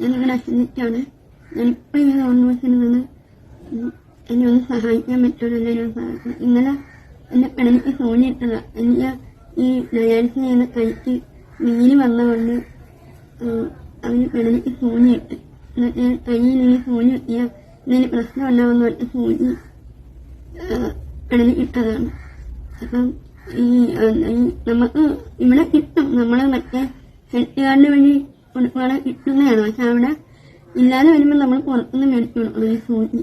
ഞാനിങ്ങനെ അശ്വതിച്ചാണ് ഞാനിപ്പോൾ ഈ ഓൺവേഴ്സിൽ നിന്ന് എന്നെ ഒന്ന് സഹായിക്കാൻ പറ്റുള്ളൂ എന്നെ സഹായിക്കണം. ഇന്നലെ എന്നെ സോണി തോന്നിയിട്ടതാ എനിക്ക് ഈ ഡയാലിസിസ് ചെയ്യുന്ന കൈക്ക് നീര് വന്നതുകൊണ്ട് അവന് പെടലിക്ക് സൂചിയിട്ട് എന്നിട്ട് കയ്യിൽ നിന്ന് സോണി കിട്ടിയ എന്തെങ്കിലും പ്രശ്നം ഉണ്ടാവുന്ന പറഞ്ഞ സോണി പെടലിൽ ഇട്ടതാണ്. അപ്പം ഈ നമുക്ക് ഇവിടെ കിട്ടും. നമ്മൾ മറ്റേ ഹെൽത്ത് കാർഡിന് വഴി കൊടുക്കുവാണെ കിട്ടുന്നതാണ് പക്ഷെ അവിടെ ഇല്ലാതെ വരുമ്പോൾ നമ്മൾ പുറത്തുനിന്ന് മേടിച്ചു കൊടുക്കണം സൂചി.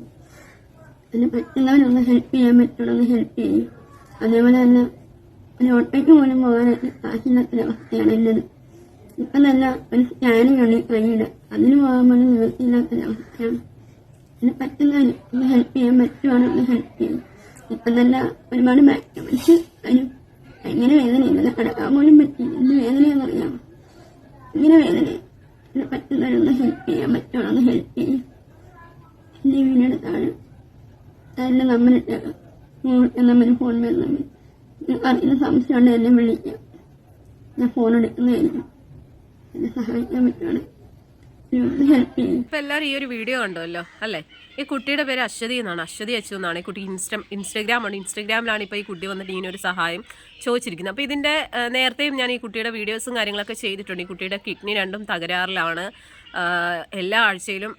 അതിന് പറ്റുന്നവരൊന്ന് ഹെൽപ്പ് ചെയ്യാൻ പറ്റുള്ളൂ ഹെൽപ്പ് ചെയ്യും. അതേപോലെ തന്നെ ഒരു ഒട്ടയ്ക്ക് പോലും പോകാനായിട്ട് കാശില്ലാത്തൊരവസ്ഥയാണ് എന്റെത് ഇപ്പം തന്നെ ഒരു സ്കാനിങ് ഉണ്ട് കയ്യിൽ. അതിന് പോകാൻ പോലും നിവൃത്തിയില്ലാത്തൊരവസ്ഥയാണ് അതിന് പറ്റുന്നവര് ഒന്ന് ഹെൽപ്പ് ചെയ്യാൻ പറ്റുവാണെങ്കിൽ ഒന്ന് ഹെൽപ്പ് ചെയ്യും. ഇപ്പം തന്നെ ഒരുപാട് മനുഷ്യ അതിന് ഭയങ്കര വേദനയില്ല കിടക്കാൻ പോലും പറ്റില്ല എന്ത് വേദനയാണെന്നറിയാമോ? ഇങ്ങനെ വേദന ഇതിന് പറ്റുന്നവരൊന്ന് ഹെൽപ്പ് ചെയ്യാൻ പറ്റുന്ന ഹെൽപ്പ് ചെയ്യും എന്റെ വീടിന്റെ താഴെ അതിന്റെ നമ്പറിട്ട് ഫോൺ പേര് അറിയുന്ന സംശയമുണ്ട് എന്നെ വിളിക്കാം. ഞാൻ ഫോൺ എടുക്കുന്നതായിരിക്കും. എന്നെ സഹായിക്കാൻ പറ്റുവാണ്. ഹെൽപ്പ് ചെയ്യും ഇപ്പൊ എല്ലാവരും ഈ ഒരു വീഡിയോ കണ്ടല്ലോ അല്ലേ? ഈ കുട്ടിയുടെ പേര് അശ്വതി എന്നാണ് അശ്വതി അച്ചു എന്നാണ് ഈ കുട്ടി ഇൻസ്റ്റ ഇൻസ്റ്റഗ്രാം ആണ് ഇൻസ്റ്റഗ്രാമിലാണ് ഇപ്പോൾ ഈ കുട്ടി വന്നിട്ട് ഇങ്ങനെ ഒരു സഹായം ചോദിച്ചിരിക്കുന്നത്. അപ്പോൾ ഇതിന്റെ നേരത്തെയും ഞാൻ ഈ കുട്ടിയുടെ വീഡിയോസും കാര്യങ്ങളൊക്കെ ചെയ്തിട്ടുണ്ട്. ഈ കുട്ടിയുടെ കിഡ്നി രണ്ടും തകരാറിലാണ്. എല്ലാ ആഴ്ചയിലും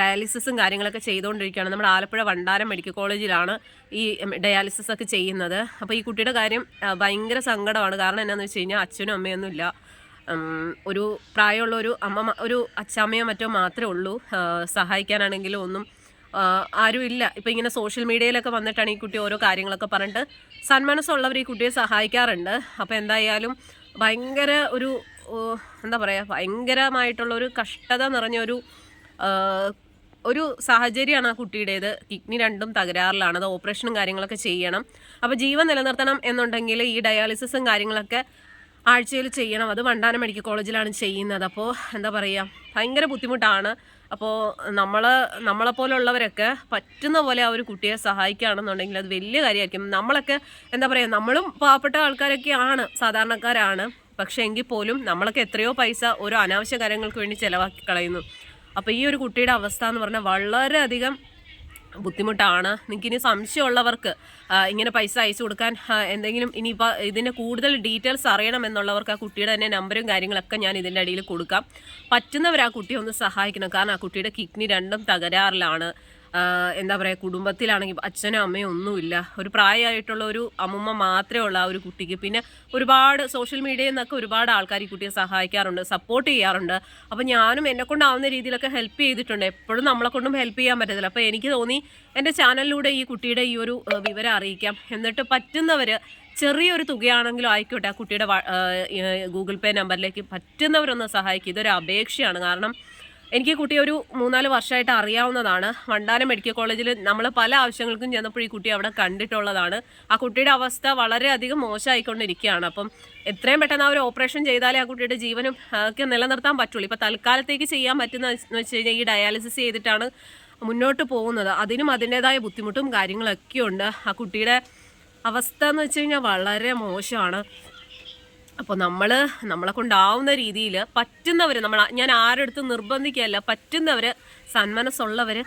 ഡയാലിസിസും കാര്യങ്ങളൊക്കെ ചെയ്തുകൊണ്ടിരിക്കുകയാണ്. നമ്മുടെ ആലപ്പുഴ വണ്ടാരം മെഡിക്കൽ കോളേജിലാണ് ഈ ഡയാലിസിസ് ഒക്കെ ചെയ്യുന്നത്. അപ്പോൾ ഈ കുട്ടിയുടെ കാര്യം ഭയങ്കര സങ്കടമാണ്. കാരണം എന്നാന്ന് വെച്ച് കഴിഞ്ഞാൽ അച്ഛനും അമ്മയൊന്നും ഇല്ല ഉം, ഒരു പ്രായമുള്ള ഒരു അമ്മ ഒരു അച്ചാമ്മയോ മറ്റോ മാത്രമേ ഉള്ളൂ. സഹായിക്കാനാണെങ്കിലും ഒന്നും ആരും ഇല്ല. ഇപ്പം ഇങ്ങനെ സോഷ്യൽ മീഡിയയിലൊക്കെ വന്നിട്ടാണ് ഈ കുട്ടി ഓരോ കാര്യങ്ങളൊക്കെ പറഞ്ഞിട്ട് സന്മനസ്സുള്ളവർ ഈ കുട്ടിയെ സഹായിക്കാറുണ്ട്. അപ്പോൾ എന്തായാലും ഭയങ്കര ഒരു എന്താ പറയുക ഭയങ്കരമായിട്ടുള്ള ഒരു കഷ്ടത നിറഞ്ഞ ഒരു ഒരു സാഹചര്യമാണ് ആ കുട്ടിയുടേത്. കിഡ്നി രണ്ടും തകരാറിലാണ്. അത് ഓപ്പറേഷനും കാര്യങ്ങളൊക്കെ ചെയ്യണം. അപ്പോൾ ജീവൻ നിലനിർത്തണം എന്നുണ്ടെങ്കിൽ ഈ ഡയാലിസിസും കാര്യങ്ങളൊക്കെ ആഴ്ചയിൽ ചെയ്യണം. അത് വണ്ടാനം മെഡിക്കൽ കോളേജിലാണ് ചെയ്യുന്നത്. അപ്പോൾ എന്താ പറയുക ഭയങ്കര ബുദ്ധിമുട്ടാണ്. അപ്പോൾ നമ്മൾ നമ്മളെപ്പോലുള്ളവരൊക്കെ പറ്റുന്ന പോലെ ആ ഒരു കുട്ടിയെ സഹായിക്കുകയാണെന്നുണ്ടെങ്കിൽ അത് വലിയ കാര്യമായിരിക്കും. നമ്മളൊക്കെ എന്താ പറയുക നമ്മളും പാവപ്പെട്ട ആൾക്കാരൊക്കെയാണ് സാധാരണക്കാരാണ്. പക്ഷേ എങ്കിൽ പോലും നമ്മളൊക്കെ എത്രയോ പൈസ ഓരോ അനാവശ്യ കാര്യങ്ങൾക്ക് വേണ്ടി ചിലവാക്കി കളയുന്നു. അപ്പോൾ ഈ ഒരു കുട്ടിയുടെ അവസ്ഥ എന്ന് പറഞ്ഞാൽ വളരെയധികം ബുദ്ധിമുട്ടാണ്. നിങ്ങൾക്ക് ഇനി സംശയമുള്ളവർക്ക് ഇങ്ങനെ പൈസ അയച്ചു കൊടുക്കാൻ എന്തെങ്കിലും ഇനിയിപ്പോൾ ഇതിന്റെ കൂടുതൽ ഡീറ്റെയിൽസ് അറിയണമെന്നുള്ളവർക്ക് ആ കുട്ടിയുടെ തന്നെ നമ്പറും കാര്യങ്ങളൊക്കെ ഞാൻ ഇതിന്റെ അടിയിൽ കൊടുക്കാം. പറ്റുന്നവർ ആ കുട്ടിയെ ഒന്ന് സഹായിക്കണം. കാരണം ആ കുട്ടിയുടെ കിഡ്നി രണ്ടും തകരാറിലാണ്. എന്താ പറയുക കുടുംബത്തിലാണെങ്കിൽ അച്ഛനും അമ്മയും ഒന്നുമില്ല. ഒരു പ്രായമായിട്ടുള്ള ഒരു അമ്മമ്മ മാത്രമേ ഉള്ള ആ ഒരു കുട്ടിക്ക്. പിന്നെ ഒരുപാട് സോഷ്യൽ മീഡിയയിൽ നിന്നൊക്കെ ഒരുപാട് ആൾക്കാർ ഈ കുട്ടിയെ സഹായിക്കാറുണ്ട് സപ്പോർട്ട് ചെയ്യാറുണ്ട്. അപ്പോൾ ഞാനും എന്നെ കൊണ്ടാവുന്ന രീതിയിലൊക്കെ ഹെൽപ്പ് ചെയ്തിട്ടുണ്ട്. എപ്പോഴും നമ്മളെ കൊണ്ടും ഹെൽപ്പ് ചെയ്യാൻ പറ്റത്തില്ല. അപ്പോൾ എനിക്ക് തോന്നി എന്റെ ചാനലിലൂടെ ഈ കുട്ടിയുടെ ഈ ഒരു വിവരം അറിയിക്കാം. എന്നിട്ട് പറ്റുന്നവർ ചെറിയൊരു തുകയാണെങ്കിലും ആയിക്കോട്ടെ ആ കുട്ടിയുടെ ഗൂഗിൾ പേ നമ്പറിലേക്ക് പറ്റുന്നവരൊന്ന് സഹായിക്കും. ഇതൊരു അപേക്ഷയാണ്. കാരണം എനിക്ക് കുട്ടി ഒരു മൂന്നാൽ വർഷമായിട്ട് അറിയാവുന്നതാണ്. വണ്ടാനം മെഡിക്കൽ കോളേജിൽ നമ്മൾ പല ആവശ്യങ്ങൾക്കും ചെന്നപ്പോൾ ഈ കുട്ടി അവിടെ കണ്ടിട്ടുള്ളതാണ്. ആ കുട്ടിയുടെ അവസ്ഥ വളരെയധികം മോശമായിക്കൊണ്ടിരിക്കുകയാണ്. അപ്പം എത്രയും പെട്ടെന്ന് ആ ഒരു ഓപ്പറേഷൻ ചെയ്താലേ ആ കുട്ടിയുടെ ജീവനും ഒക്കെ നിലനിർത്താൻ പറ്റുള്ളൂ. ഇപ്പം തൽക്കാലത്തേക്ക് ചെയ്യാൻ പറ്റുന്ന വെച്ച് കഴിഞ്ഞാൽ ഈ ഡയാലിസിസ് ചെയ്തിട്ടാണ് മുന്നോട്ട് പോകുന്നത്. അതിനും അതിന്റെതായ ബുദ്ധിമുട്ടും കാര്യങ്ങളൊക്കെ ഉണ്ട് ആ കുട്ടിയുടെ അവസ്ഥ എന്ന് വെച്ച് കഴിഞ്ഞാൽ വളരെ മോശമാണ്. അപ്പോൾ നമ്മൾ നമ്മളെ കൊണ്ടാവുന്ന രീതിയിൽ പറ്റുന്നവർ നമ്മൾ ഞാൻ ആരെടുത്ത് നിർബന്ധിക്കുകയല്ല പറ്റുന്നവർ സന്മനസ്സുള്ളവർ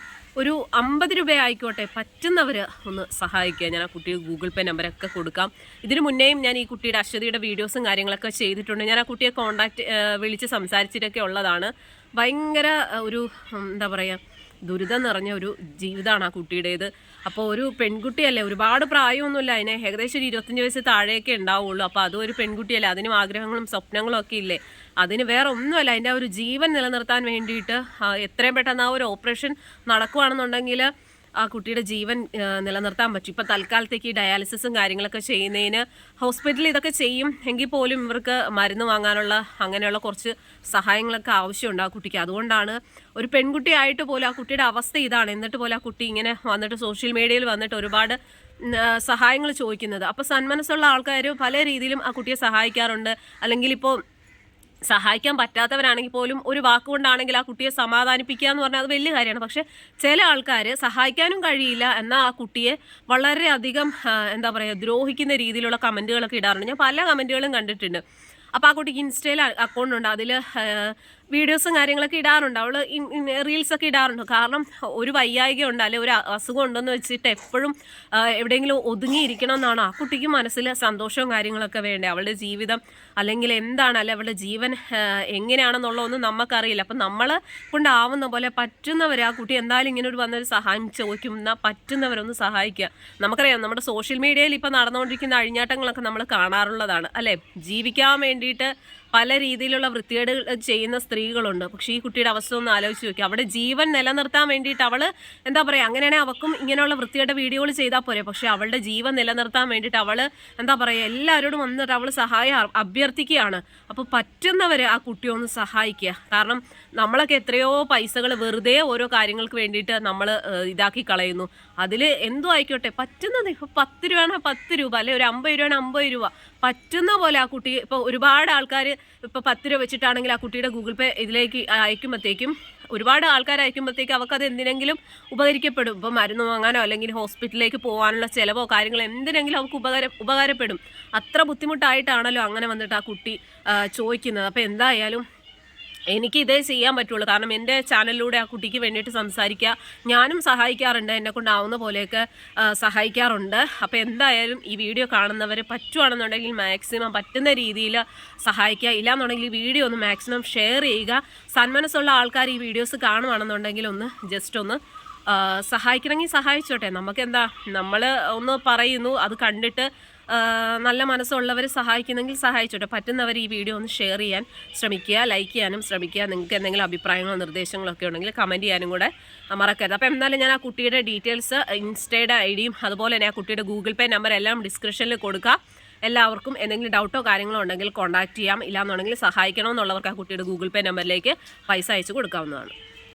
ഒരു അമ്പത് രൂപ ആയിക്കോട്ടെ പറ്റുന്നവർ ഒന്ന് സഹായിക്കുക. ഞാൻ ആ കുട്ടിയുടെ ഗൂഗിൾ പേ നമ്പറൊക്കെ കൊടുക്കാം. ഇതിനു മുന്നേയും ഞാൻ ഈ കുട്ടിയുടെ അശ്വതിയുടെ വീഡിയോസും കാര്യങ്ങളൊക്കെ ചെയ്തിട്ടുണ്ട്. ഞാൻ ആ കുട്ടിയെ കോണ്ടാക്ട് വിളിച്ച് സംസാരിച്ചിട്ടൊക്കെ ഉള്ളതാണ്. ഭയങ്കര ഒരു എന്താ പറയുക ദുരിതം നിറഞ്ഞ ഒരു ജീവിതമാണ് ആ കുട്ടിയുടേത്. അപ്പോൾ ഒരു പെൺകുട്ടിയല്ലേ ഒരുപാട് പ്രായമൊന്നുമില്ല അതിനെ. ഏകദേശം ഒരു ഇരുപത്തഞ്ച് വയസ്സ് താഴെയൊക്കെ ഉണ്ടാവുള്ളൂ. അപ്പോൾ അതും ഒരു പെൺകുട്ടിയല്ലേ അതിനും ആഗ്രഹങ്ങളും സ്വപ്നങ്ങളും ഒക്കെ ഇല്ലേ? അതിന് വേറെ ഒന്നുമല്ല അതിന്റെ ആ ഒരു ജീവൻ നിലനിർത്താൻ വേണ്ടിയിട്ട് എത്രയും പെട്ടെന്ന് ആ ഒരു ഓപ്പറേഷൻ നടക്കുകയാണെന്നുണ്ടെങ്കിൽ ആ കുട്ടിയുടെ ജീവൻ നിലനിർത്താൻ പറ്റും. ഇപ്പം തൽക്കാലത്തേക്ക് ഈ ഡയാലിസിസും കാര്യങ്ങളൊക്കെ ചെയ്യുന്നതിന് ഹോസ്പിറ്റലിൽ ഇതൊക്കെ ചെയ്യും. എങ്കിൽ പോലും ഇവർക്ക് മരുന്ന് വാങ്ങാനുള്ള അങ്ങനെയുള്ള കുറച്ച് സഹായങ്ങളൊക്കെ ആവശ്യമുണ്ട് ആ കുട്ടിക്ക്. അതുകൊണ്ടാണ് ഒരു പെൺകുട്ടിയായിട്ട് പോലും ആ കുട്ടിയുടെ അവസ്ഥ ഇതാണ്. എന്നിട്ട് പോലും ആ കുട്ടി ഇങ്ങനെ വന്നിട്ട് സോഷ്യൽ മീഡിയയിൽ വന്നിട്ട് ഒരുപാട് സഹായങ്ങൾ ചോദിക്കുന്നത്. അപ്പോൾ സന്മനസ്സുള്ള ആൾക്കാർ പല രീതിയിലും ആ കുട്ടിയെ സഹായിക്കാറുണ്ട്. അല്ലെങ്കിൽ ഇപ്പോൾ സഹായിക്കാൻ പറ്റാത്തവരാണെങ്കിൽ പോലും ഒരു വാക്കുകൊണ്ടാണെങ്കിൽ ആ കുട്ടിയെ സമാധാനിപ്പിക്കുക എന്ന് പറഞ്ഞാൽ അത് വലിയ കാര്യമാണ്. പക്ഷെ ചില ആൾക്കാർ സഹായിക്കാനും കഴിയില്ല എന്നാൽ ആ കുട്ടിയെ വളരെയധികം എന്താ പറയുക ദ്രോഹിക്കുന്ന രീതിയിലുള്ള കമന്റുകളൊക്കെ ഇടാറുണ്ട്. ഞാൻ പല കമന്റുകളും കണ്ടിട്ടുണ്ട്. അപ്പോൾ ആ കുട്ടിക്ക് ഇൻസ്റ്റയിൽ അക്കൗണ്ട് ഉണ്ട്. അതിൽ വീഡിയോസും കാര്യങ്ങളൊക്കെ ഇടാറുണ്ട്. അവൾ റീൽസൊക്കെ ഇടാറുണ്ട്. കാരണം ഒരു വയ്യായിക ഉണ്ട് അല്ലെങ്കിൽ ഒരു അസുഖം ഉണ്ടെന്ന് വെച്ചിട്ട് എപ്പോഴും എവിടെയെങ്കിലും ഒതുങ്ങിയിരിക്കണം എന്നാണ് ആ കുട്ടിക്ക് മനസ്സിൽ സന്തോഷവും കാര്യങ്ങളൊക്കെ വേണ്ടേ. അവളുടെ ജീവിതം അല്ലെങ്കിൽ എന്താണ് അല്ലെ അവളുടെ ജീവൻ എങ്ങനെയാണെന്നുള്ളതൊന്നും നമുക്കറിയില്ല അപ്പം നമ്മൾ കൊണ്ടാവുന്ന പോലെ പറ്റുന്നവർ ആ കുട്ടി എന്തായാലും ഇങ്ങനെ ഒരു വന്നൊരു സഹായം ചോദിക്കും. എന്നാൽ പറ്റുന്നവരൊന്ന് സഹായിക്കുക. നമുക്കറിയാം നമ്മുടെ സോഷ്യൽ മീഡിയയിൽ ഇപ്പോൾ നടന്നുകൊണ്ടിരിക്കുന്ന അഴിഞ്ഞാട്ടങ്ങളൊക്കെ നമ്മൾ കാണാറുള്ളതാണ്. അല്ലേ? ജീവിക്കാൻ വേണ്ടിയിട്ട് പല രീതിയിലുള്ള വൃത്തികേടുകൾ ചെയ്യുന്ന സ്ത്രീകളുണ്ട്. പക്ഷേ ഈ കുട്ടിയുടെ അവസ്ഥ ഒന്ന് ആലോചിച്ച് നോക്കി. അവിടെ ജീവൻ നിലനിർത്താൻ വേണ്ടിയിട്ട് അവൾ എന്താ പറയുക അങ്ങനെയാണെങ്കിൽ അവൾക്കും ഇങ്ങനെയുള്ള വൃത്തികേട്ട വീഡിയോകൾ ചെയ്താൽ പോരെ. പക്ഷേ അവളുടെ ജീവൻ നിലനിർത്താൻ വേണ്ടിയിട്ട് അവൾ എന്താ പറയുക എല്ലാവരോടും വന്നിട്ട് അവൾ സഹായം അഭ്യർത്ഥിക്കുകയാണ്. അപ്പോൾ പറ്റുന്നവർ ആ കുട്ടിയെ ഒന്ന് സഹായിക്കുക. കാരണം നമ്മളൊക്കെ എത്രയോ പൈസകൾ വെറുതെ ഓരോ കാര്യങ്ങൾക്ക് വേണ്ടിയിട്ട് നമ്മൾ ഇതാക്കി കളയുന്നു. അതിൽ എന്തോ ആയിക്കോട്ടെ പറ്റുന്നത് ഇപ്പോൾ പത്ത് രൂപയാണ് പത്ത് രൂപ? അല്ലെ ഒരു അമ്പത് രൂപയാണ് അമ്പത് രൂപ? പറ്റുന്ന പോലെ ആ കുട്ടി ഇപ്പോൾ ഒരുപാട് ആൾക്കാർ ഇപ്പോൾ പത്ത് രൂപ വെച്ചിട്ടാണെങ്കിൽ ആ കുട്ടിയുടെ ഗൂഗിൾ പേ ഇതിലേക്ക് അയക്കുമ്പോഴത്തേക്കും ഒരുപാട് ആൾക്കാർ അയക്കുമ്പോഴത്തേക്കും അവർക്ക് അത് എന്തിനെങ്കിലും ഉപകരിക്കപ്പെടും. ഇപ്പോൾ മരുന്ന് വാങ്ങാനോ അല്ലെങ്കിൽ ഹോസ്പിറ്റലിലേക്ക് പോകാനുള്ള ചിലവോ കാര്യങ്ങളോ എന്തിനെങ്കിലും അവർക്ക് ഉപകാര ഉപകാരപ്പെടും. അത്ര ബുദ്ധിമുട്ടായിട്ടാണല്ലോ അങ്ങനെ വന്നിട്ട് ആ കുട്ടി ചോദിക്കുന്നത്. അപ്പോൾ എന്തായാലും എനിക്ക് ഇതേ ചെയ്യാൻ പറ്റുള്ളൂ. കാരണം എന്റെ ചാനലിലൂടെ ആ കുട്ടിക്ക് വേണ്ടിയിട്ട് സംസാരിക്കുക ഞാനും സഹായിക്കാറുണ്ട്. എന്നെ കൊണ്ടാവുന്ന പോലെയൊക്കെ സഹായിക്കാറുണ്ട്. അപ്പോൾ എന്തായാലും ഈ വീഡിയോ കാണുന്നവർ പറ്റുവാണെന്നുണ്ടെങ്കിൽ മാക്സിമം പറ്റുന്ന രീതിയിൽ സഹായിക്കുക. ഇല്ലാന്നുണ്ടെങ്കിൽ വീഡിയോ ഒന്ന് മാക്സിമം ഷെയർ ചെയ്യുക. സന്മനസ്സുള്ള ആൾക്കാർ ഈ വീഡിയോസ് കാണുവാണെന്നുണ്ടെങ്കിൽ ഒന്ന് ജസ്റ്റ് ഒന്ന് സഹായിക്കണമെങ്കിൽ സഹായിച്ചോട്ടെ. നമുക്കെന്താ നമ്മൾ ഒന്ന് പറയുന്നു അത് കണ്ടിട്ട് നല്ല മനസ്സുള്ളവർ സഹായിക്കുന്നെങ്കിൽ സഹായിച്ചോട്ടെ. പറ്റുന്നവർ ഈ വീഡിയോ ഒന്ന് ഷെയർ ചെയ്യാൻ ശ്രമിക്കുക ലൈക്ക് ചെയ്യാനും ശ്രമിക്കുക. നിങ്ങൾക്ക് എന്തെങ്കിലും അഭിപ്രായങ്ങളോ നിർദ്ദേശങ്ങളോ ഒക്കെ ഉണ്ടെങ്കിൽ കമന്റ് ചെയ്യാനും കൂടെ മറക്കരുത്. അപ്പോൾ എന്തായാലും ഞാൻ ആ കുട്ടിയുടെ ഡീറ്റെയിൽസ് ഇൻസ്റ്റയുടെ ഐ ഡിയും അതുപോലെ തന്നെ ആ കുട്ടിയുടെ ഗൂഗിൾ പേ നമ്പർ എല്ലാം ഡിസ്ക്രിപ്ഷനിൽ കൊടുക്കുക. എല്ലാവർക്കും എന്തെങ്കിലും ഡൗട്ടോ കാര്യങ്ങളോ ഉണ്ടെങ്കിൽ കോൺടാക്ട് ചെയ്യാം. ഇല്ലാന്നുണ്ടെങ്കിൽ സഹായിക്കണമെന്നുള്ളവർക്ക് ആ കുട്ടിയുടെ ഗൂഗിൾ പേ നമ്പറിലേക്ക് പൈസ അയച്ചു കൊടുക്കാവുന്നതാണ്.